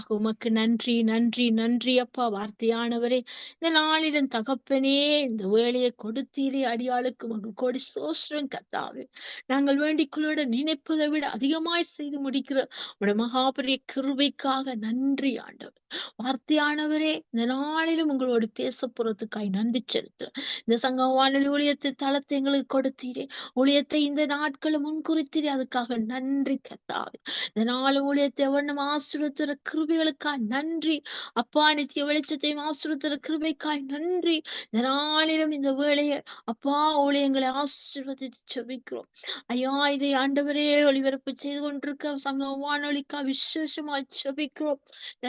கிருபைகளுக்காக உமக்கு நன்றி நன்றி நன்றி அப்பா வார்த்தையானவரே. இந்த நாளிலும் தகப்பனே இந்த வேலையை கொடுத்தீரே அடியாளுக்கு உமக்கு கொடி சோஸ்ரம் கத்தாவே. நாங்கள் வேண்டிக்குள்ளோட நினைப்பதை விட அதிகமாய் செய்து முடிக்கிற உடைய மகாபரிய கிருபைக்காக நன்றி ஆண்டவர். வார்த்தையானவரே இந்த நாளிலும் உங்களோடு பேச போறதுக்காய் நன்றி செலுத்துறேன் இந்த சங்க வானொலி ஊழியத்தை தளத்தை எங்களுக்கு கொடுத்தீரே. ஊழியத்தை இந்த நாட்களும் முன்குறித்தீரே அதுக்காக நன்றி கத்தாவே. இந்த நாள் ஊழியத்தை எவனும் ஆசிரியத்துற கிருபைகளுக்காய் நன்றி. அப்பா நித்திய வெளிச்சத்தையும் ஆசிரியத்துற கிருபைக்காய் நன்றி. இந்த நாளிலும் இந்த வேலையை அப்பா ஊழியங்களை ஆசீர்வதித்து செபிக்கிறோம் ஐயா இதை ஆண்டவரே ஒளிபரப்பு செய்து கொண்டிருக்க சங்க வானொலிக்கா விசேஷமாய் செபிக்கிறோம்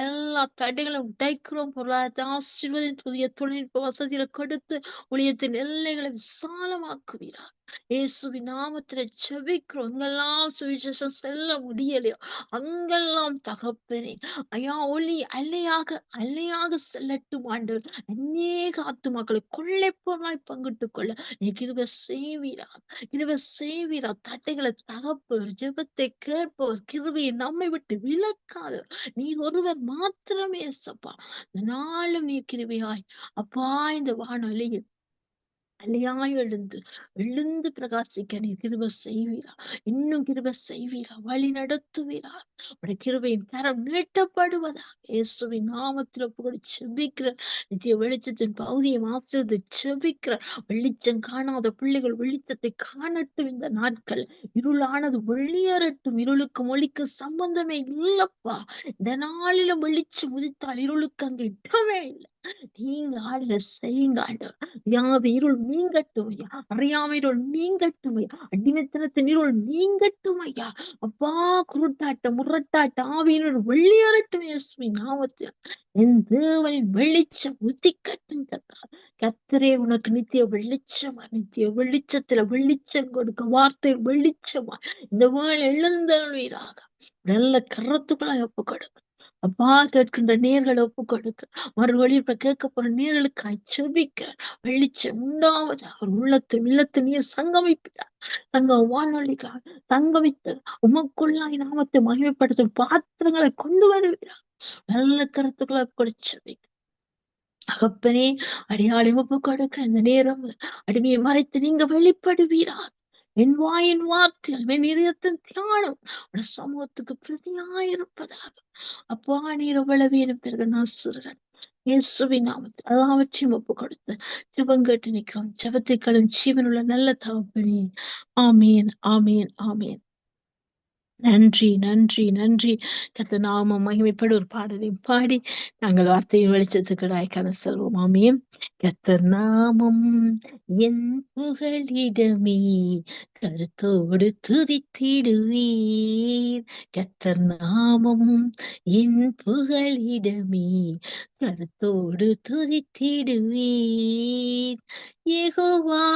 எல்லா தடைகளும் உடைக்கிறோம். பொருளாதாரத்தை ஆசீர்வதின் புதிய தொழில்நுட்ப வசதிகளை கொடுத்து ஊழியத்தின் எல்லைகளை விசாலமாக்குவீரார் இயேசுவின் நாமத்துல செபிக்கிறோம் எங்கெல்லாம் சுவிசேஷம் செல்ல முடியலையோ அங்கெல்லாம் தகப்பனே ஐயா ஒளி அலையாக அலையாக செல்லட்டும் ஆண்டவர். அநேக ஆத்துமாக்களை கொள்ளை பொருளாய் பங்கிட்டுக் கொள்ள. நீ கிருப செய்வீரா கிருவ செய்வீரா தட்டைகளை தகப்பவர் ஜெபத்தை கேட்பவர் கிருவியை நம்மை விட்டு விளக்காதவர் நீ ஒருவர் மாத்திரமே சப்பா. நாளும் நீ கிருவியாய் அப்பா இந்த வானொலியில் அலையாய் எழுந்து எழுந்து பிரகாசிக்க நீ கிருப செய்வீரா. இன்னும் கிருப செய்வீரா. வழி நடத்துவீரா. உடைய கிருபையின் கரம் நீட்டப்படுவதா. இயேசுவின் நாமத்தில் புகழ் செபிக்கிற நித்திய வெளிச்சத்தின் பகுதியை மாற்றுவது செபிக்கிற வெளிச்சம் காணாத பிள்ளைகள் வெளிச்சத்தை காணட்டும் இந்த நாட்கள். இருளானது வெளியேறட்டும். இருளுக்கு மொழிக்கு சம்பந்தமே இல்லப்பா. இந்த நாளிலும் வெளிச்சம் உதித்தால் இருளுக்கு அங்கு இடமே இல்லை. நீங்க ஆளுக செய்யுங்க ஆண்டவர் இருள் நீங்கட்டும் ஐயா அறியாமை இருள் நீங்கட்டும் ஐயா அடிமைத்தனத்தின் இருள் நீங்கட்டும் ஐயா அப்பா குருட்டாட்ட முரட்டாட்ட ஆவியினர் வெளியேறட்டும் யஸ்மி நாமத்தில். என் தேவனின் வெளிச்சம் உதிக்கட்டும் கத்தா. கத்தரே உனக்கு நித்திய வெளிச்சமா? நித்திய வெளிச்சத்துல வெளிச்சம் கொடுக்க வார்த்தை வெளிச்சமா? இந்த வேலை எழுந்தருவீராக நல்ல கரத்துக்குள்ள ஒப்பு கொடுக்க அப்பா கேட்கின்ற நேர்களை ஒப்பு கொடுக்க மறுவழி இப்ப கேட்க போற நேர்களுக்காய் செவிக்க வெளிச்சம் உண்டாவது அவர் உள்ளத்து இல்லத்து நீர் சங்கமிப்பிட்டார். தங்க வானொலிக்காக சங்கமித்து உமக்குள்ளாய் நாமத்தை மகிமைப்படுத்தும் பாத்திரங்களை கொண்டு வருகிறார். நல்ல கருத்துக்களை கூட அகப்பனே அடியாளை ஒப்பு கொடுக்க இந்த நேரம் அடிமையை மறைத்து நீங்க வெளிப்படுவீரா? என் வாயின் வார்த்தைகள் என் இதயத்தின் தியானம். உட சமூகத்துக்கு பிரதியாயிருப்பதாக. அப்பா நீர் எவ்வளவு வேணும் பிறகு நான் சிறுகன். நாமத்தில் எல்லாவற்றையும் ஒப்பு கொடுத்து ஜெபம் கேட்டு நிற்கிறோம். ஜீவனுள்ள நல்ல தகப்பனே. ஆமேன் ஆமேன் ஆமேன். நன்றி நன்றி நன்றி. கத்த நாம மகிமைப்பட ஒரு பாடலை பாடி நாங்கள் வார்த்தையின் வெளிச்சத்துக்கு கன செல்வோம். ஆமியம் கத்த நாமம் என் புகழிடமே கருத்தோடு துதித்திடுவீர் கத்தர் நாமம் என் புகழிடமே கருத்தோடு துதித்திடுவீர் ஏகோவா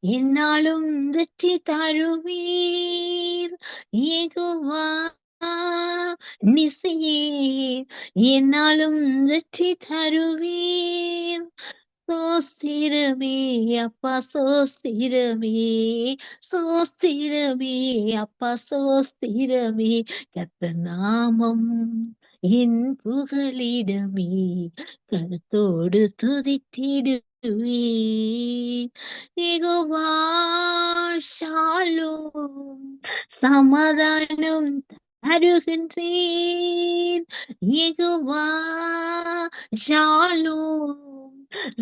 என்னாலும் வெற்றி தருவீர். ஏகோவா நிசையே என்னாலும் வெற்றி தருவீர். சோஸ்திரமே அப்பா சோஸ்திரமே சோஸ்திரமே அப்பா சோஸ்திரமே கத்த நாமம் என் புகழிடமே. கருத்தோடு துதித்திடுவே. ஷாலும் சமாதானம் தருகின்றேன். ஏகுவா ஷாலும்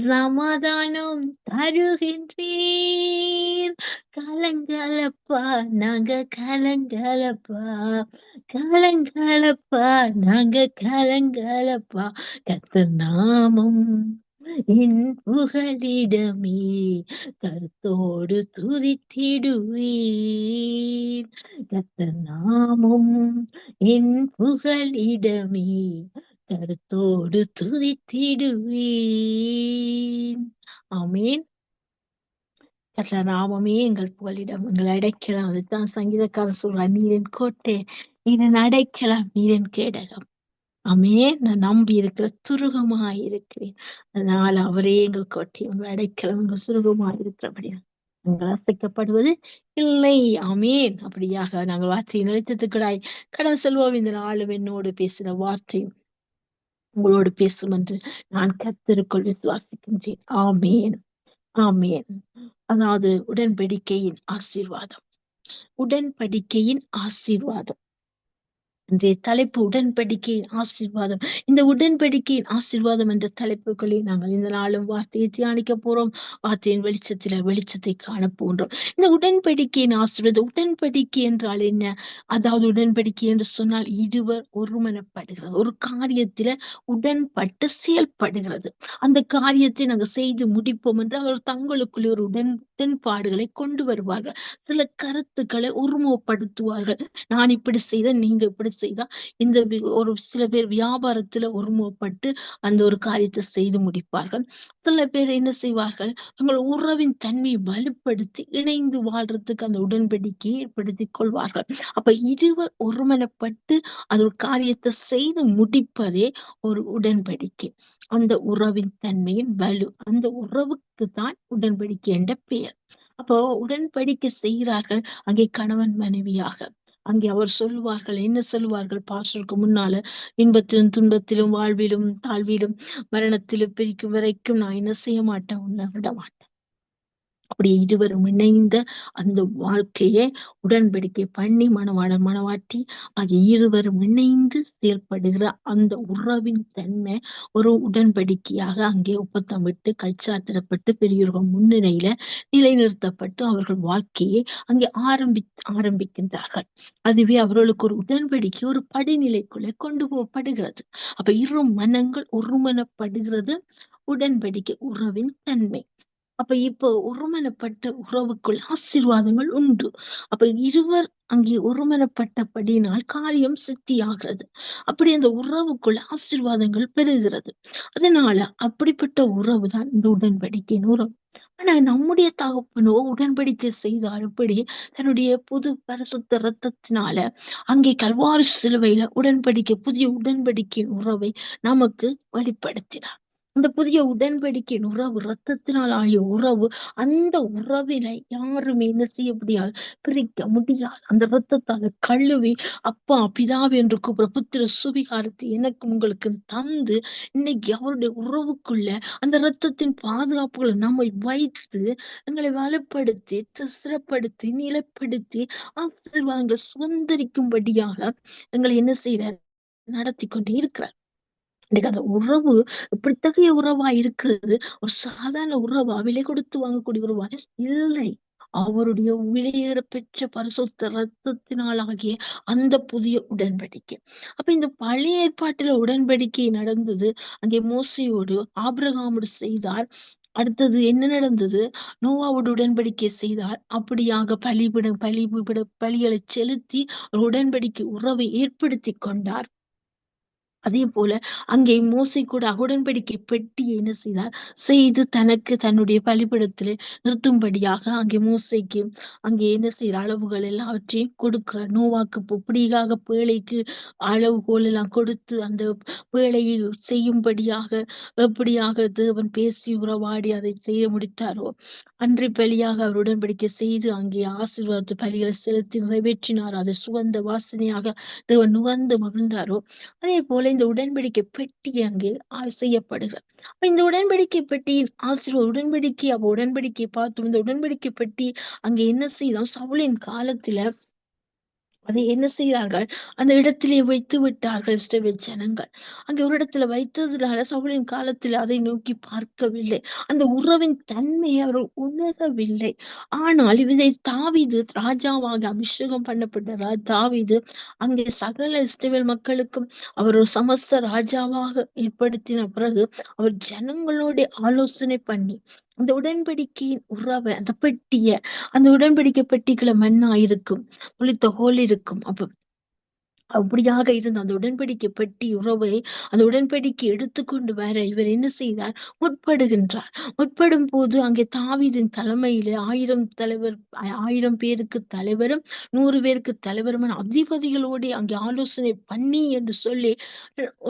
சமாதானம் தருகின்றீர். கலங்கலப்பா நாங்க கலங்கலப்பா கலங்கலப்பா நாங்க கலங்கலப்பா. கத்த நாமம் என் புகழிடமே கருத்தோடு துதித்திடுவேன் கத்த நாமும் என் புகழிடமே கருத்தோடு துதித்திடுவேன். ஆமீன். கர்த்தர் நாமமே எங்கள் புகழிடம் எங்கள் அடைக்கலாம். அதுதான் சங்கீதக்காரர் சொல்றார் நீரின் கோட்டை நீரின் அடைக்கலாம் நீரின் கேடகம். அமே நான் நம்பி இருக்கிற துருகமா இருக்கிறேன். அதனால அவரே எங்கள் கோட்டை உங்கள் அடைக்கலாம் உங்கள் சுருகமா இருக்கிறபடியா நாங்கள் அசைக்கப்படுவது இல்லை. ஆமேன். அப்படியாக நாங்கள் வார்த்தையை நிலைத்ததுக்கடாய் கடன் செல்வோம். இந்த நாளும் என்னோடு பேசின வார்த்தையும் உங்களோடு பேசும் என்று நான் கத்திற்குள் விசுவாசிக்கின்றேன் ஆமேன். ஆமேன். அதாவது உடன்படிக்கையின் ஆசீர்வாதம். உடன்படிக்கையின் ஆசீர்வாதம். இன்றைய தலைப்பு உடன்படிக்கையின் ஆசீர்வாதம். இந்த உடன்படிக்கையின் ஆசீர்வாதம் என்ற தலைப்புகளில் நாங்கள் இந்த நாளும் வார்த்தையை தியானிக்க போறோம். வார்த்தையின் வெளிச்சத்தில வெளிச்சத்தை காண போன்றோம் இந்த உடன்படிக்கையின் ஆசீர்வாதம் உடன்படிக்கை என்றால் என்ன? அதாவது உடன்படிக்கை என்று சொன்னால் இருவர் ஒருமனப்படுகிறது. ஒரு காரியத்தில உடன்பட்டு செயல்படுகிறது. அந்த காரியத்தை நாங்கள் செய்து முடிப்போம் என்று அவர் தங்களுக்குள்ளே ஒரு உடன் உடன்பாடுகளை கொண்டு வருவார்கள். சில கருத்துக்களை ஒருமுகப்படுத்துவார்கள் நான் இப்படி செய்த நீங்க இப்படி செய்தா. இந்த ஒரு சில பேர் வியாபாரத்துல ஒருமுகப்பட்டு அந்த ஒரு காரியத்தை செய்து முடிப்பார்கள். சில பேர் என்ன செய்வார்கள்? தங்கள் உறவின் தன்மையை வலுப்படுத்தி இணைந்து வாழ்றதுக்கு அந்த உடன்படிக்கையை ஏற்படுத்தி கொள்வார்கள். அப்ப இருவர் ஒருமனப்பட்டு அது ஒரு காரியத்தை செய்து முடிப்பதே ஒரு உடன்படிக்கை. அந்த உறவின் தன்மையின் வலு அந்த உறவுக்கு தான் உடன்படிக்கை என்ற பெயர். அப்போ உடன்படிக்கை செய்கிறார்கள் அங்கே கணவன் மனைவியாக. அங்கே அவர் சொல்லுவார்கள் என்ன சொல்லுவார்கள்? பாஸ்டருக்கு முன்னால இன்பத்திலும் துன்பத்திலும் வாழ்விலும் தாழ்விலும் மரணத்திலும் பிரிக்கும் வரைக்கும் நான் என்ன செய்ய மாட்டேன்? உன்னை விட மாட்டேன். அப்படி இருவரும் இணைந்த அந்த வாழ்க்கையை உடன்படிக்கை பண்ணி மனவாட மனவாட்டி ஆகிய இருவரும் இணைந்து செயல்படுகிற அந்த உறவின் தன்மை ஒரு உடன்படிக்கையாக அங்கே ஒப்பந்தமிட்டு கைச்சாத்திடப்பட்டு பெரியோர்கள் முன்னிலையில நிலைநிறுத்தப்பட்டு அவர்கள் வாழ்க்கையை அங்கே ஆரம்பி ஆரம்பிக்கின்றார்கள். அதுவே அவர்களுக்கு ஒரு உடன்படிக்கை ஒரு படிநிலைக்குள்ளே கொண்டு போகப்படுகிறது. அப்ப இரு மனங்கள் ஒருமனப்படுகிறது உடன்படிக்கை உறவின் தன்மை. அப்ப இப்போ ஒருமனப்பட்ட உறவுக்குள் ஆசீர்வாதங்கள் உண்டு. அப்ப இருவர் அங்கே ஒருமனப்பட்டபடினால் காரியம் சித்தியாகிறது. அப்படி அந்த உறவுக்குள் ஆசீர்வாதங்கள் பெறுகிறது. அதனால அப்படிப்பட்ட உறவு தான் இந்த உடன்படிக்கையின் உறவு. ஆனா நம்முடைய தகப்பனோ உடன்படிக்கை செய்தார் எப்படி தன்னுடைய புது பரிசுத்த ரத்தத்தினால அங்கே கல்வாரி சிலுவையில உடன்படிக்கை புதிய உடன்படிக்கையின் உறவை நமக்கு வெளிப்படுத்தினார். அந்த புதிய உடன்படிக்கையின் உறவு ரத்தத்தினால் ஆகிய உறவு அந்த உறவினை யாருமே என்ன செய்ய முடியாது? பிரிக்க முடியாது. அந்த ரத்தத்தால கழுவி அப்பா பிதாவ் என்று கூப்பிட புத்திர சுவிகாரத்தை எனக்கு உங்களுக்கு தந்து இன்னைக்கு அவருடைய உறவுக்குள்ள அந்த ரத்தத்தின் பாதுகாப்புகளை நம்மை வைத்து எங்களை வலுப்படுத்தி திசிரப்படுத்தி நிலப்படுத்தி ஆசீர்வாதங்களை சுதந்திரிக்கும்படியாக எங்களை என்ன செய்யறார் நடத்தி கொண்டே இருக்கிறார். இன்னைக்கு அந்த உறவு இப்படித்தகைய உறவா இருக்கிறது. ஒரு சாதாரண உறவா விலை கொடுத்து வாங்கக்கூடிய உறவா இல்லை. அவருடைய விலையேற பெற்ற பரிசுத்த ரத்தத்தினால் ஆகிய அந்த புதிய உடன்படிக்கை. அப்ப இந்த பழைய ஏற்பாட்டுல உடன்படிக்கை நடந்தது. அங்கே மோசையோடு ஆபிரகாமோடு செய்தார். அடுத்தது என்ன நடந்தது? நோவாவோடு உடன்படிக்கை செய்தார். அப்படியாக பலிபிட பலிபிட பலிகளை செலுத்தி ஒரு உடன்படிக்கை உறவை ஏற்படுத்தி கொண்டார். அதே போல அங்கே மோசை கூட உடன்படிக்கை பெட்டியை என்ன செய்தார்? செய்து தனக்கு தன்னுடைய பலிபடத்தில் நிறுத்தும்படியாக அங்கே மோசைக்கு அங்கே என்ன செய்யற அளவுகள் எல்லாவற்றையும் கொடுக்கிறார். நோவாக்கு புப்படியாக பேழைக்கு அளவுகோல் எல்லாம் கொடுத்து அந்த பேழையை செய்யும்படியாக எப்படியாக தேவன் பேசி உறவாடி அதை செய்ய முடித்தாரோ அன்றி பலியாக அவர் உடன்படிக்கை செய்து அங்கே ஆசீர்வாத பலிகளை செலுத்தி நிறைவேற்றினார். அதை சுகந்த வாசனையாக தேவன் நுகர்ந்து மகிழ்ந்தாரோ அதே போல இந்த உடன்படிக்கை பெட்டி அங்கே செய்யப்படுகிறது. இந்த உடன்படிக்கை பெட்டியின் ஆசிரியர் உடன்படிக்கை அவ உடன்படிக்கை பார்த்து இந்த உடன்படிக்கை பெட்டி அங்கே என்ன செய்தான்? சவுளின் காலத்துல அதை என்ன செய்தார்கள்? அந்த இடத்திலே வைத்து விட்டார்கள் இஸ்ரவேல் ஜனங்கள். அங்கே ஒரு இடத்துல வைத்ததுனால சவுளின் காலத்தில் அதை நோக்கி பார்க்கவில்லை. அந்த உறவின் தன்மையை அவர்கள் உணரவில்லை. ஆனால் இதை தாவிது ராஜாவாக அபிஷேகம் பண்ணப்பட்ட தாவிது அங்கே சகல இஸ்ரேல் மக்களுக்கும் அவர் ஒரு சமஸ்த ராஜாவாக ஏற்படுத்தின பிறகு அவர் ஜனங்களோட ஆலோசனை பண்ணி அந்த உடன்படிக்கையின் உறவை அந்த பெட்டிய அந்த உடன்படிக்கை பெட்டிக்குள்ள மண்ணா இருக்கும் புளித்த ஹோல் இருக்கும். அப்ப அப்படியாக இருந்த அந்த உடன்படிக்கை பெட்டி உறவை அந்த உடன்படிக்கை எடுத்துக்கொண்டு வர இவர் என்ன செய்தார்? உட்படுகின்றார் உட்படும் போது அங்கே தாவிதின் தலைமையில ஆயிரம் தலைவர் ஆயிரம் பேருக்கு தலைவரும் நூறு பேருக்கு தலைவரும் அதிபதிகளோடு அங்கே ஆலோசனை பண்ணி என்று சொல்லி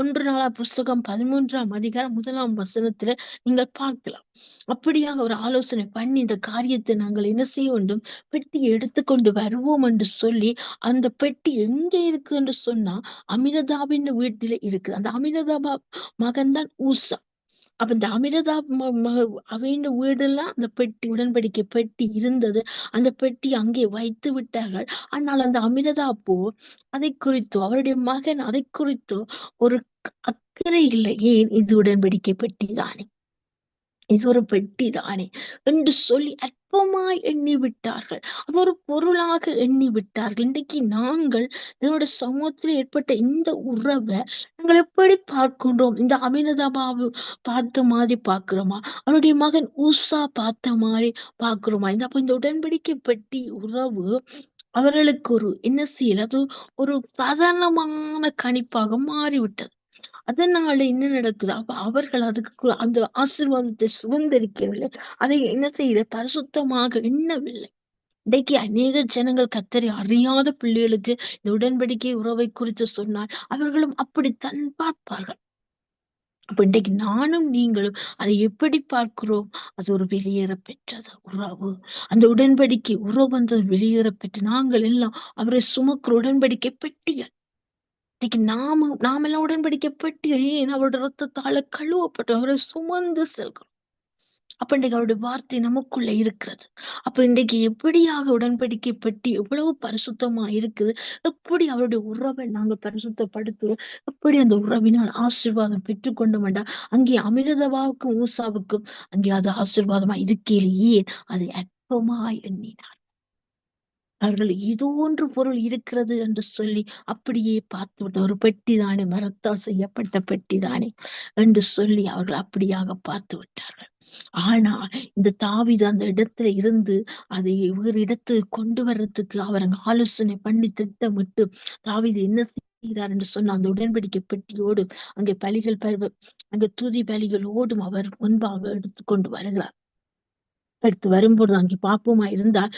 ஒன்று நாளா புஸ்தகம் பதிமூன்றாம் அதிகாரம் முதலாம் வசனத்துல நீங்கள் பார்க்கலாம். அப்படியாக ஒரு ஆலோசனை பண்ணி இந்த காரியத்தை நாங்கள் என்ன செய்ய வேண்டும்? பெட்டியை எடுத்துக்கொண்டு வருவோம் என்று சொல்லி அந்த பெட்டி எங்கே இருக்கு என்று சொன்னா அமிர்தாபின் வீட்டில இருக்கு அந்த அமிர்தாபா மகன் தான் ஊசா. அப்ப இந்த அமிர்தா அவையின் வீடெல்லாம் அந்த பெட்டி உடன்படிக்கை பெட்டி இருந்தது. அந்த பெட்டி அங்கே வைத்து விட்டார்கள். ஆனால் அந்த அமிர்தாப்போ அதை குறித்தோ அவருடைய மகன் அதை குறித்தோ ஒரு அக்கறை இல்லை. ஏன்? இது உடன்படிக்கை பெட்டி தானே. இது ஒரு பெட்டி தானே. என்று சொல்லி அற்பமாய் எண்ணி விட்டார்கள் அது ஒரு பொருளாக எண்ணி விட்டார்கள் இன்றைக்கு நாங்கள் என்னோட சமூகத்தில் ஏற்பட்ட இந்த உறவை நாங்கள் எப்படி பார்க்கின்றோம்? இந்த அமினதபாவு பார்த்த மாதிரி பார்க்கிறோமா? அவருடைய மகன் ஊசா பார்த்த மாதிரி பார்க்கிறோமா? இந்த அப்ப இந்த உடன்படிக்கை பெட்டி உறவு அவர்களுக்கு ஒரு என்ன செய்யல? அது ஒரு சாதாரணமான கணிப்பாக மாறிவிட்டது. அதனால என்ன நடக்குது? அப்ப அவர்கள் அதுக்கு அந்த ஆசீர்வாதத்தை சுதந்திரிக்கவில்லை. அதை என்ன செய்யல? பரிசுத்தமாக எண்ணவில்லை. இன்றைக்கு அநேக ஜனங்கள் கத்தரை அறியாத பிள்ளைகளுக்கு இந்த உடன்படிக்கை உறவை குறித்து சொன்னால் அவர்களும் அப்படித்தான் பார்ப்பார்கள். அப்ப இன்றைக்கு நானும் நீங்களும் அதை எப்படி பார்க்கிறோம்? அது ஒரு வெளியேற பெற்றது உறவு. அந்த உடன்படிக்கை உறவு வந்தது வெளியேற பெற்று நாங்கள் எல்லாம் அவரை சுமக்கிற உடன்படிக்கை பெட்டியல் இன்னைக்கு நாம நாமெல்லாம் உடன்படிக்கப்பட்டு ஏன் அவருடைய ரத்தத்தால கழுவப்பட்டு அவரை சுமந்து செல்கிறோம்? அப்ப இன்றைக்கு அவருடைய வார்த்தை நமக்குள்ள இருக்கிறது. அப்ப இன்றைக்கு எப்படியாக உடன்படிக்கைப்பட்டு எவ்வளவு பரிசுத்தமா இருக்குது? எப்படி அவருடைய உறவை நாங்க பரிசுத்தப்படுத்துறோம் எப்படி அந்த உறவினால் ஆசீர்வாதம் பெற்றுக்கொண்டோம் வேண்டாம் அங்கே அமிர்தவாவுக்கும் ஊசாவுக்கும் அங்கே அது ஆசீர்வாதமா இருக்கையிலேயே அதை அற்பமாய் எண்ணினார்? அவர்கள் இதோன்று பொருள் இருக்கிறது என்று சொல்லி அப்படியே பார்த்துவிட்டு ஒரு பெட்டி தானே மரத்தால் செய்யப்பட்ட பெட்டி தானே என்று சொல்லி அவர்கள் அப்படியாக பார்த்து விட்டார்கள். ஆனா இந்த தாவித அந்த இடத்துல இருந்து அதை வேறு இடத்துக்கு கொண்டு வர்றதுக்கு அவர் அங்க ஆலோசனை பண்ணி திட்டமிட்டு தாவிது என்ன செய்கிறார் என்று சொன்ன அந்த உடன்படிக்கை பெட்டியோடு அங்கே பலிகள் அங்கே துதி பலிகளோடும் அவர் முன்பாக எடுத்துக்கொண்டு வருகிறார். எடுத்து வரும்போது அங்கே பாப்போமா இருந்தால்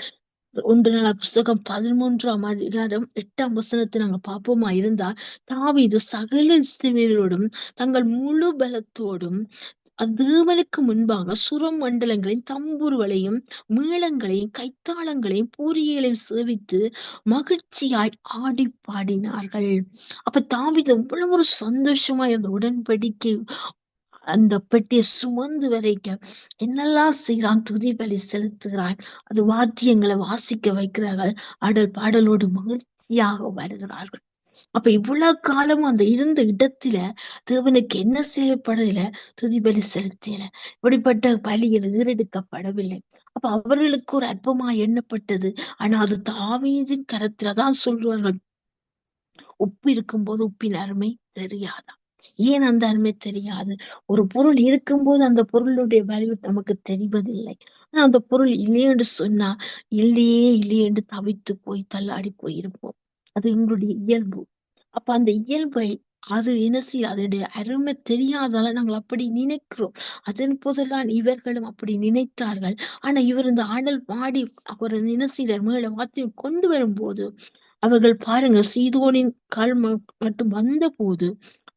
ஒன்று நாள் புஸ்தகம் பதிமூன்றாம் அதிகாரம் எட்டாம் வசனத்தை நாங்க பார்ப்போமா? இருந்தால் தாவீது சகல இஸ்ரவேலரோடும் தங்கள் முழு பலத்தோடும் தேவனுக்கு முன்பாக சுரம் மண்டலங்களையும் தம்பூர்களையும் மேளங்களையும் கைத்தாளங்களையும் பூரியலையும் சேவித்து மகிழ்ச்சியாய் ஆடி பாடினார்கள். அப்ப தாவித இவ்வளவு ஒரு சந்தோஷமா இருந்த உடன்படிக்கை அந்த பெட்டியை சுமந்து வரைக்க என்னெல்லாம் செய்யறான் துதி பலி செலுத்துகிறான் அது வாத்தியங்களை வாசிக்க வைக்கிறார்கள். ஆடல் பாடலோடு மகிழ்ச்சியாக வருகிறார்கள். அப்ப இவ்வளவு காலமும் அந்த இருந்த இடத்துல தேவனுக்கு என்ன செய்யப்படல? துதி பலி செலுத்தல. இப்படிப்பட்ட பலிகள் ஈரெடுக்கப்படவில்லை அப்ப அவர்களுக்கு ஒரு அற்பமா எண்ணப்பட்டது. ஆனா அது தாவீதின் கரத்துலதான் சொல்றார்கள் உப்பு இருக்கும் போது உப்பின் அருமை தெரியாதா? ஏன் அந்த அருமை தெரியாது? ஒரு பொருள் இருக்கும்போது அந்த பொருளுடைய வேல்யூ நமக்கு தெரிவதில்லை. ஆனா அந்த பொருள் இல்லையென்று சொன்னா இல்லையே இல்லையென்று தவித்து போய் தள்ளாடி போயிருப்போம். அது எங்களுடைய இயல்பு. அப்ப அந்த இயல்பை அது என்ன செய்ய அதனுடைய அருமை தெரியாதால நாங்கள் அப்படி நினைக்கிறோம். அதன் போதெல்லாம் இவர்களும் அப்படி நினைத்தார்கள். ஆனா இவர் இந்த ஆடல் பாடி அவர் நினைசீரர் மேல வாத்தியம் கொண்டு வரும்போது அவர்கள் பாருங்க சீதோனின் கால் மட்டும் வந்த போது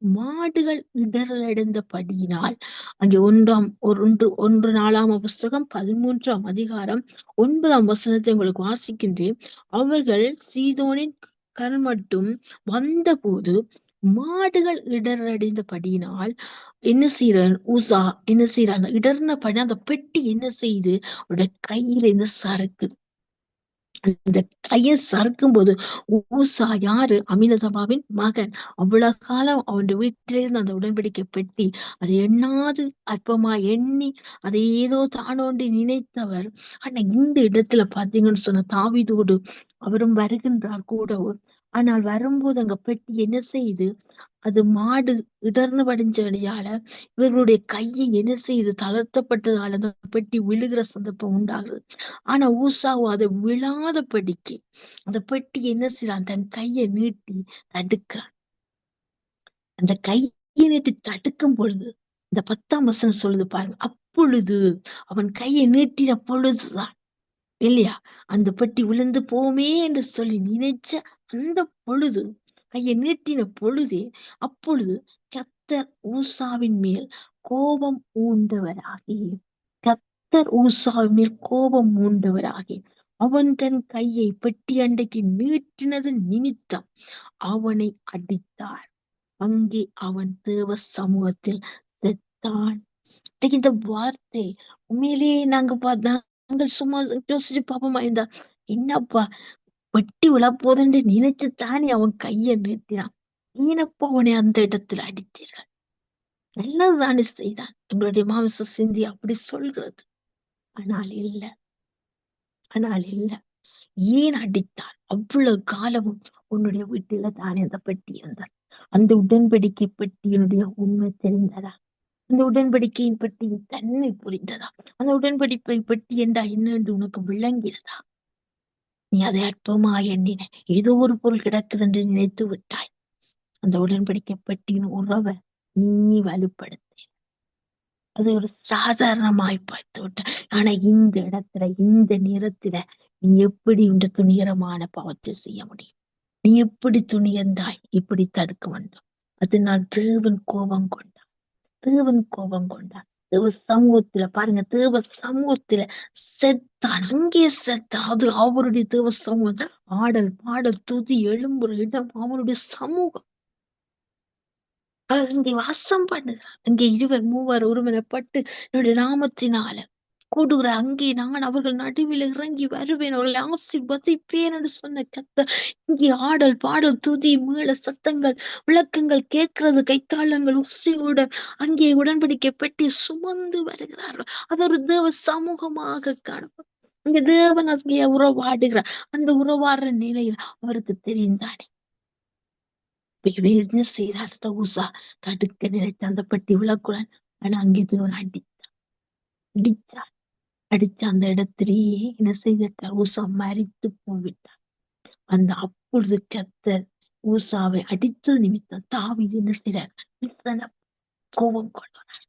மாடுகள் இடரலடைந்தபடியினால் அங்கே ஒன்றாம் ஒன்று ஒன்று நாலாம் புஸ்தகம் பதிமூன்றாம் அதிகாரம் ஒன்பதாம் வசனத்தை உங்களுக்கு வாசிக்கின்றேன். அவர்கள் சீதோனின் கண் மட்டும் வந்தபோது மாடுகள் இடரடைந்தபடியினால் என்ன செய்யறான் ஊசா என்ன செய்யறான் இடர்ன படி அந்த பெட்டி என்ன செய்யுது அவருடைய கையில இருந்து சறுக்குது அந்த கையை சறுக்கும் போது ஊசா யாரு? அமினதபாவின் மகன். அவ்வளவு காலம் அவன் வீட்டிலிருந்து அந்த உடன்படிக்கை பெட்டி. அது எண்ணாது அற்பமா எண்ணி அதை ஏதோ தானோண்டி நினைத்தவர். ஆனா இந்த இடத்துல பாத்தீங்கன்னு சொன்ன தாவிதோடு அவரும் வருகின்றார் கூட ஆனால் வரும்போது அங்க பெட்டி என்ன செய்யுது? அது மாடு இடர்ந்து படிஞ்சபடியால இவர்களுடைய கையை என்ன செய்யுது? தளர்த்தப்பட்டதால அந்த பெட்டி விழுகிற சந்தர்ப்பம் உண்டாகுது. ஆனா ஊசாவோ அதை விழாத படிக்கு அந்த பெட்டி என்ன செய்யறான் தன் கையை நீட்டி தடுக்கிறான். அந்த கையை நீட்டி தடுக்கும் பொழுது இந்த பத்தாம் வசனம் சொல்லுது பாருங்க அப்பொழுது அவன் கையை நீட்டின பொழுதுதான் இல்லையா? அந்த பெட்டி விழுந்து போமே என்று சொல்லி நினைச்ச அந்த பொழுது கையை நீட்டின பொழுதே அப்பொழுது கத்தர் ஊசாவின் மேல் கோபம் ஊண்டவராகி கத்தர் ஊசாவின் மேல் கோபம் ஊண்டவராகி அவன் தன் கையை பெட்டி அண்டைக்கு நீட்டினது நிமித்தம் அவனை அடித்தார். அங்கே அவன் தேவ சமூகத்தில் செத்தான். இந்த வார்த்தை உண்மையிலேயே நாங்க பார்த்தா நாங்கள் சும்மா யோசிச்சு பாப்போமா இருந்தா என்னப்பா வெட்டி விழப்போதுன்னு நினைச்சு தானே அவன் கைய நிறுத்தினான் ஏனப்பா அவனை அந்த இடத்துல அடித்தீர்கள்? நல்லதுதானே செய்தான். எங்களுடைய மாமிச சிந்தி அப்படி சொல்கிறது. ஆனால் இல்ல. ஆனால் இல்ல. ஏன் அடித்தார் அவ்வளவு காலமும் உன்னுடைய வீட்டில தானே அந்த பெட்டி இருந்தார் அந்த உடன்படிக்கை பெட்டியினுடைய உண்மை தெரிந்ததா? அந்த உடன்படிக்கையின் பற்றியின் தன்மை புரிந்ததா? அந்த உடன்படிப்பை பற்றி என்றா என்ன என்று உனக்கு விளங்கிறதா நீ அதை அற்பமா எண்ணின. ஏதோ ஒரு பொருள் கிடக்குது என்று நினைத்து விட்டாய். அந்த உடன்படிக்கை பற்றியின் உறவை நீ வலுப்படுத்த அது ஒரு சாதாரணமாய் பார்த்து விட்ட ஆனா இந்த இடத்துல இந்த நேரத்துல நீ எப்படி இந்த துணிகரமான பாவத்தை செய்ய முடியும்? நீ எப்படி துணியந்தாய் இப்படி தடுக்க வேண்டும். அதனால் தேவன் கோபம் கொண்டு தேவன் கோபம் கொண்டார். தேவ சமூகத்துல பாருங்க தேவ சமூகத்துல செத்தான் அங்கே செத்தான். அது அவருடைய தேவ சமூகம். ஆடல் பாடல் துதி எழும்புற இடம் அவருடைய சமூகம். அவர் இங்கே வாசம் பண்ணுகிறார். அங்கே இருவர் மூவர் ஒருமனப்பட்டு என்னுடைய நாமத்தினால கூடுகிற அங்கே நான் அவர்கள் நடுவில் இறங்கி வருவேன். அவர்களை ஆசிர்வதிப்பேன் என்று சொன்ன கத்த இங்கே ஆடல் பாடல் துதி மேள சத்தங்கள் விளக்கங்கள் கேட்கிறது கைத்தாளங்கள் உசியுடன் அங்கே உடன்படிக்கை பெட்டி சுமந்து வருகிறார்கள் அது ஒரு தேவ சமூகமாக காணப்படும். இங்க தேவன் அங்கே உறவாடுகிறார். அந்த உறவாடுற நிலையில் அவருக்கு தெரிந்தானே என்ன செய்தார் தவுசா தடுக்க நினைத்த அந்த பெட்டி விளக்குடன் ஆனா அங்கே தேவன் அடித்தார் அடித்தார் அடிச்ச அந்த இடத்திலேயே என்ன செய்தார் ஊசா மறித்து போய்விட்டார் அந்த அப்பொழுது கத்தர் ஊசாவை அடித்தது நிமித்தம் தாவி என்ன செய்யறார் கோபம் கொள்கிறார்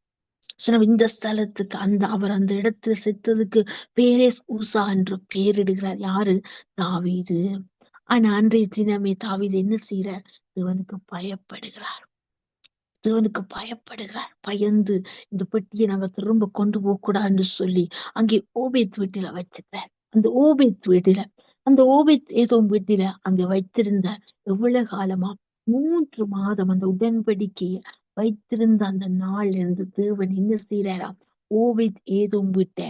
இந்த ஸ்தலத்துக்கு அந்த அவர் அந்த இடத்துல செத்ததுக்கு பேரே ஊசா என்று பேரிடுகிறார் யாரு? தாவீது. ஆனா அன்றைய தினமே தாவீது என்ன செய்யறார் இவனுக்கு பயப்படுகிறார். தேவனுக்கு பயப்படுகிறார் பயந்து இந்த பெட்டியை நாங்க திரும்ப கொண்டு போகக்கூடாதுன்னு சொல்லி அங்கே ஓபேத் வீட்டில வச்சிருந்தார் அந்த ஓபேத் வீட்டில அந்த ஓபேத் ஏதோ வீட்டில அங்க வைத்திருந்த எவ்வளவு காலமா? மூன்று மாதம் அந்த உடன்படிக்கைய வைத்திருந்த அந்த நாள்ல இருந்து தேவன் என்ன செய்யறாராம் ஓபேத் ஏதோ வீட்டை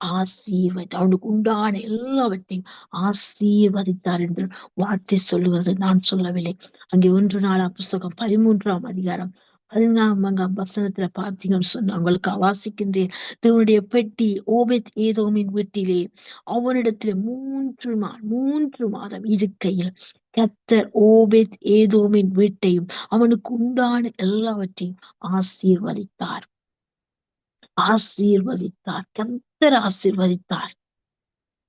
ஆசீர்வதி அவனுக்கு உண்டான எல்லாவற்றையும் ஆசீர்வதித்தார் என்று வார்த்தை சொல்லுகிறது. நான் சொல்லவில்லை. அங்கே ஒன்று நாளாம் புஸ்தகம் பதிமூன்றாம் அதிகாரம் பதினான்காம் வசனத்துல பார்த்தீங்கன்னு சொன்ன அவங்களுக்கு அவாசிக்கின்றேன் தேவனுடைய பெட்டி ஓபெத் ஏதோமின் வீட்டிலே அவனிடத்துல மூன்று மா மூன்று மாதம் இருக்கையில் கத்தர் ஓபெத் ஏதோமின் வீட்டையும் அவனுக்கு உண்டான எல்லாவற்றையும் ஆசீர்வதித்தார். ஆசீர்வதித்தார். கத்தர் ஆசீர்வதித்தார்.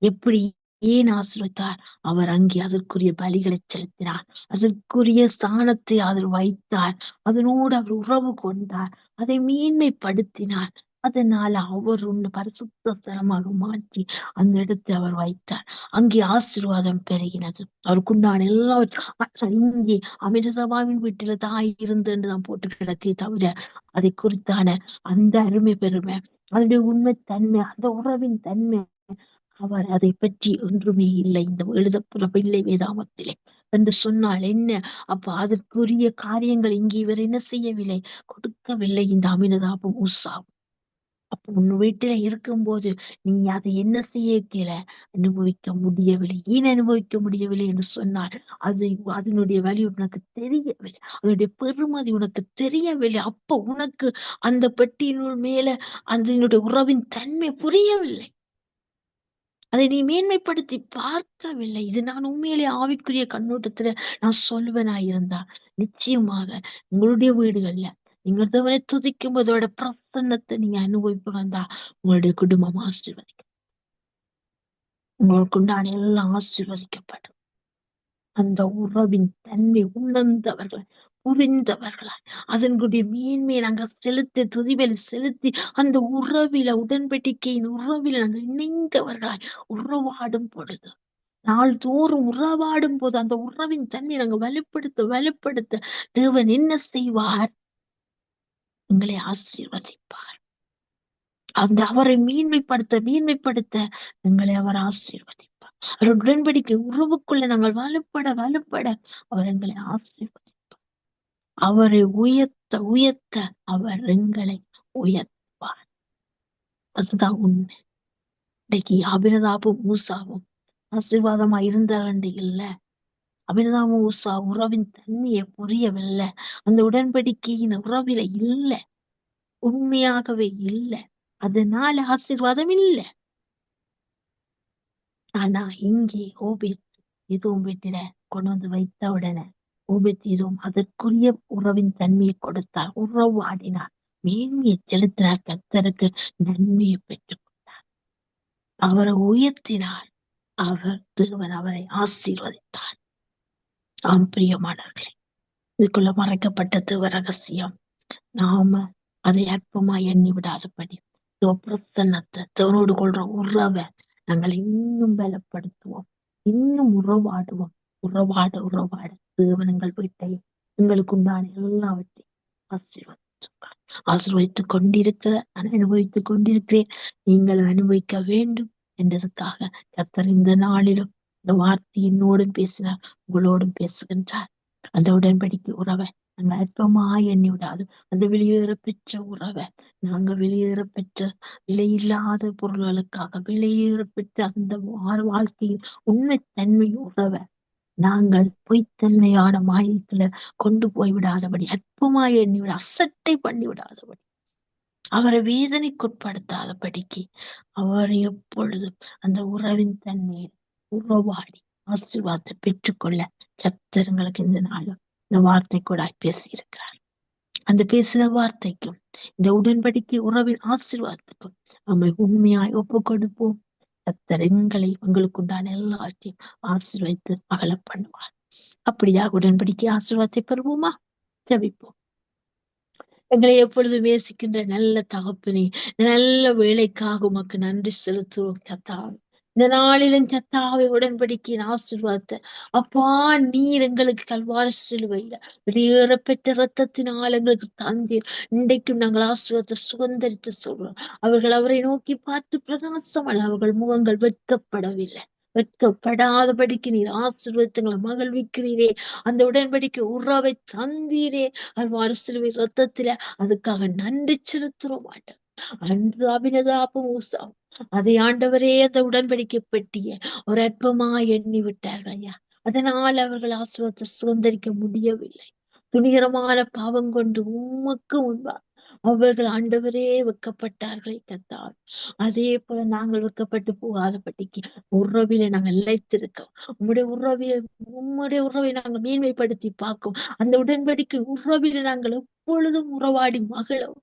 எப்படி ஏன் ஆசிரித்தார்? அவர் அங்கே அதற்குரிய பலிகளை செலுத்தினார். அதற்குரிய ஸ்தானத்தை அதில் வைத்தார். அதனோடு அவர் உறவு கொண்டார். அதை மேன்மைப்படுத்தினார். அதனால அவர் ஒன்று பரிசுத்த ஸ்தலமாக மாற்றி அந்த இடத்தை அவர் வைத்தார். அங்கே ஆசீர்வாதம் பெருகினது அவருக்குண்டான எல்லாவற்றும் இங்கே அமிர்தபாவின் வீட்டில தான் இருந்து தான் போட்டு கிடக்கு தவிர அதை குறித்தான அந்த அருமை பெருமை அதனுடைய உண்மை தன்மை அந்த உறவின் தன்மை அவர் அதை பற்றி ஒன்றுமே இல்லை. இந்த எழுதப்புற பிள்ளை வேதாமத்திலே. என்று சொன்னால் என்ன? அப்ப அதற்குரிய காரியங்கள் இங்கே இவர் என்ன செய்யவில்லை? கொடுக்கவில்லை இந்த அமினதாபம் உற்சாகம் அப்ப உன் வீட்டுல இருக்கும்போது நீ அதை என்ன செய்ய அனுபவிக்க முடியவில்லை. ஏன் அனுபவிக்க முடியவில்லை என்று சொன்னால் அது அதனுடைய வழி உனக்கு தெரியவில்லை. அதனுடைய பெருமதி உனக்கு தெரியவில்லை. அப்ப உனக்கு அந்த பெட்டியினுள் மேல அதனுடைய உறவின் தன்மை புரியவில்லை. அதை நீ மேன்மைப்படுத்தி பார்க்கவில்லை. இது நான் உண்மையிலே ஆவிக்குரிய கண்ணோட்டத்துல நான் சொல்வனாயிருந்தா நிச்சயமாக உங்களுடைய வீடுகள்ல நீங்கள் தேவனை துதிக்கும் போதோட பிரசன்னத்தை நீங்க அனுபவிப்பு வந்தா உங்களுடைய குடும்பம் ஆசீர்வதிக்கும். உங்களுக்கு உண்டான எல்லாம் ஆசீர்வதிக்கப்படும். அந்த உறவின் தன்மை உணர்ந்தவர்கள் புரிந்தவர்களாய். அதன்குடைய மேன்மையை நாங்க செலுத்தி துதிவெளி செலுத்தி அந்த உறவில உடன்படிக்கையின் உறவில நாங்கள் இணைந்தவர்களாய் உறவாடும் பொழுது நாள்தோறும் உறவாடும் போது அந்த உறவின் தன்மை நாங்கள் வலுப்படுத்த வலுப்படுத்த தேவன் என்ன செய்வார்? உங்களை ஆசீர்வதிப்பார். அந்த அவரை மீன்மைப்படுத்த மீன்மைப்படுத்த எங்களை அவர் ஆசீர்வதிப்பார். அவர் உடன்படிக்கை உறவுக்குள்ள நாங்கள் வலுப்பட வலுப்பட அவர் எங்களை ஆசீர்வதி அவரை உயர்த்த உயர்த்த அவர் எங்களை உயர்த்துவார். அதுதான் உண்மை. இன்னைக்கு அபிரதாபும் மூசாவும் ஆசீர்வாதமா இருந்தாரண்டு இல்ல. அபிரதாபும் மூசா உறவின் தன்மையை புரியவில்லை. அந்த உடன்படிக்கையின் உறவில இல்ல. உண்மையாகவே இல்ல. அதனால ஆசீர்வாதம் இல்ல. ஆனா இங்கே ஓபித் எதுவும் வீட்டில கொண்டு வந்து வைத்த உடனே ஓபித் அதற்குரிய உறவின் தன்மையை கொடுத்தார். உறவாடினார் மேன்மையை செலுத்தினார். கத்தருக்கு நன்மையை பெற்றுக் கொண்டார் அவரை உயர்த்தினார். அவர் தேவன் அவரை ஆசீர்வதித்தார். ஆம் பிரியமானவர்களே இதுக்குள்ள மறைக்கப்பட்ட தேவ ரகசியம். நாம அதை அற்பமா எண்ணி விடாதபடி பிரசன்னத்தை தேவனோடு கொள்ற உறவை நாங்கள் இன்னும் பலப்படுத்துவோம். இன்னும் உறவாடுவோம். உறவாட உறவாட. தேவன் வீட்டை எங்களுக்கு உண்டான எல்லாவற்றையும் ஆசீர்வதிச்சுள்ளார் ஆசீர்வதித்துக் கொண்டிருக்கிற அனுபவித்துக் கொண்டிருக்கிறேன். நீங்கள் அனுபவிக்க வேண்டும் என்றதுக்காக கத்தர் இந்த நாளிலும் இந்த வார்த்தை என்னோடும் பேசினார் உங்களோடும் பேசுகின்றார். அந்த உடன்படிக்கை உறவை நாங்கள் அற்பமாய் எண்ணி விடாது அந்த வெளியேற பெற்ற உறவை நாங்க வெளியேற பெற்ற விலையில்லாத பொருள்களுக்காக வெளியேற பெற்ற அந்த வாழ்க்கையில் வாழ்க்கையின் உண்மைத்தன்மை உறவை நாங்கள் பொய்த்தன்மையான மாயத்துல கொண்டு போய் விடாதபடி அற்பமாய் எண்ணி அசட்டை பண்ணி விடாதபடி அவரை வேதனைக்குட்படுத்தாதபடிக்கு அவரை எப்பொழுதும் அந்த உறவின் தன்மையில் உறவாடி ஆசீர்வாதத்தை பெற்றுக்கொள்ள சத்தருங்களுக்கு இந்த நாளும் இந்த வார்த்தை கூட பேசியிருக்கிறார். அந்த பேசின வார்த்தைக்கும் இந்த உடன்படிக்கை உறவின் ஆசீர்வாதத்துக்கும் நம்மை உண்மையாய் ஒப்பு கொடுப்போம் கத்தர் எங்களை உங்களுக்கு உண்டான எல்லாவற்றையும் ஆசீர்வதித்து அகல பண்ணுவார் அப்படியா? உடன்படிக்கை ஆசீர்வாதத்தை பெறுவோமா? ஜபிப்போம். எங்களை எப்பொழுதும் நேசிக்கின்ற நல்ல தகப்பனே நல்ல வேலைக்காக உமக்கு நன்றி செலுத்துவோம் கத்தான் இந்த நாளிலும் கத்தாவை உடன்படிக்கையின் ஆசீர்வாதத்தை. அப்பா நீர் எங்களுக்கு கல்வார சிலுவையில. வெளியேறப்பெற்ற ரத்தத்தினால் எங்களுக்கு தந்தீர். இன்றைக்கும் நாங்கள் ஆசிர்வாதத்தை சுதந்திரித்து சொல்றோம். அவர்கள் அவரை நோக்கி பார்த்து பிரகாசமான அவர்கள் முகங்கள் வெட்கப்படவில்லை. வெட்கப்படாதபடிக்கு நீர் ஆசீர்வதித்தங்களை மகிழ்விக்கிறீரே. அந்த உடன்படிக்கை உறவை தந்தீரே. அல்வாறு சிலுவை ரத்தத்துல அதுக்காக நன்றி செலுத்துறோம் ஆண்டவர். அன்று அபினதாபம் ஊசாவும் அதை ஆண்டவரே அந்த உடன்படிக்கை பெட்டிய ஒரு அற்பமா எண்ணி விட்டார்கள் ஐயா. அதனால் அவர்கள் ஆசீர்வாதத்தை சுதந்திரிக்க முடியவில்லை. துணிகரமான பாவம் கொண்டு உமக்கு முன்பா அவர்கள் ஆண்டவரே வெக்கப்பட்டார்களே கத்தார் அதே போல நாங்கள் வெக்கப்பட்டு போகாதபடிக்கு உறவிலே நாங்கள் இழைத்திருக்கோம் உம்முடைய உறவியை உம்முடைய உறவை நாங்கள் மேன்மைப்படுத்தி பார்க்கும் அந்த உடன்படிக்கை உறவிலே நாங்கள் எப்பொழுதும் உறவாடி மகளோம்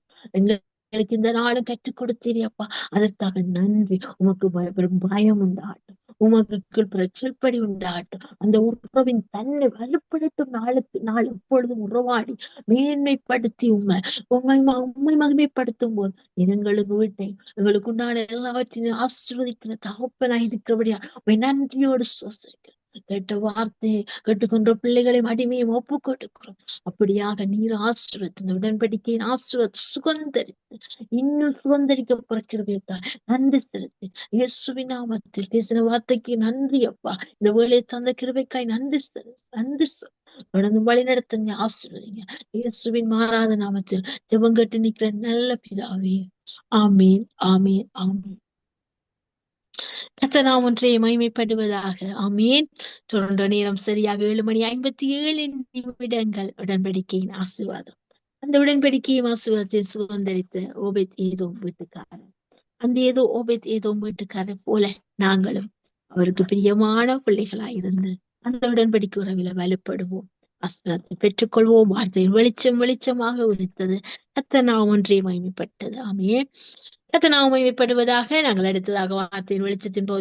எங்களுக்கு இந்த நாளும் கற்றுக் கொடுத்தீரியப்பா. அதற்காக நன்றி. உமக்கு பயப்படும் பயம் உண்டாகட்டும். உமக்கு பிரச்சல்படி உண்டாகட்டும். அந்த உறவின் தன்னை வலுப்படுத்தும் நாளுக்கு நாள் எப்பொழுதும் உறவாடி மேன்மைப்படுத்தி உண்மை உண்மை உண்மை மகிமைப்படுத்தும் போது எங்களுக்கு வீட்டை எங்களுக்கு உண்டான எல்லாவற்றையும் ஆசிர்வதிக்கிற தகப்பனாய் இருக்கிறபடியா நன்றியோடு சுவசரிக்கிறோம் கெட்ட வார்த்தை கேட்டுக்கொண்ட பிள்ளைகளையும் அடிமையும் ஒப்பு கொடுக்கிறோம். அப்படியாக நீர் ஆசீர்வத்து இந்த உடன்படிக்கையின் ஆசீர்வாத சுகந்தரித்து இன்னும் சுகந்தரிக்க புறக்கிறவைத்தால் நன்றி செலுத்தி இயேசுவின் நாமத்தில் பேசின வார்த்தைக்கு நன்றி அப்பா. இந்த வேலையை தந்த கிருபைக்காய் நன்றி செலு நன்றி சொல் தொடர்ந்து வழி நடத்துங்க ஆசீர்வதிங்க. இயேசுவின் மாறாத நாமத்தில் ஜெபங்கட்டு நிக்கிற நல்ல பிதாவே. ஆமீன் ஆமீன் ஆமீன். கத்தனாம் ஒன்றே மகிமைப்படுவதாக. ஆமீன். தொடர்ந்த நேரம் சரியாக ஏழு மணி ஐம்பத்தி ஏழு நிமிடங்கள் உடன்படிக்கையின் ஆசீர்வாதம். அந்த உடன்படிக்கையும் ஆசீர்வாதத்தை சுதந்திரித்த ஓபெத் ஏதோ வீட்டுக்காரன் அந்த ஏதோ ஓபெத் ஏதோ வீட்டுக்காரன் போல நாங்களும் அவருக்கு பிரியமான பிள்ளைகளாய் இருந்து அந்த உடன்படிக்கை உறவில வலுப்படுவோம். அஸ்திரத்தை பெற்றுக்கொள்வோம். வார்த்தையின் வெளிச்சம் வெளிச்சமாக உதித்தது. கத்த நாம் ஒன்றே மகிமைப்பட்டது ஆமே கத்த நாம் மகிமைப்படுவதாக நாங்கள் அடுத்ததாக வார்த்தையின் வெளிச்சத்தின் போது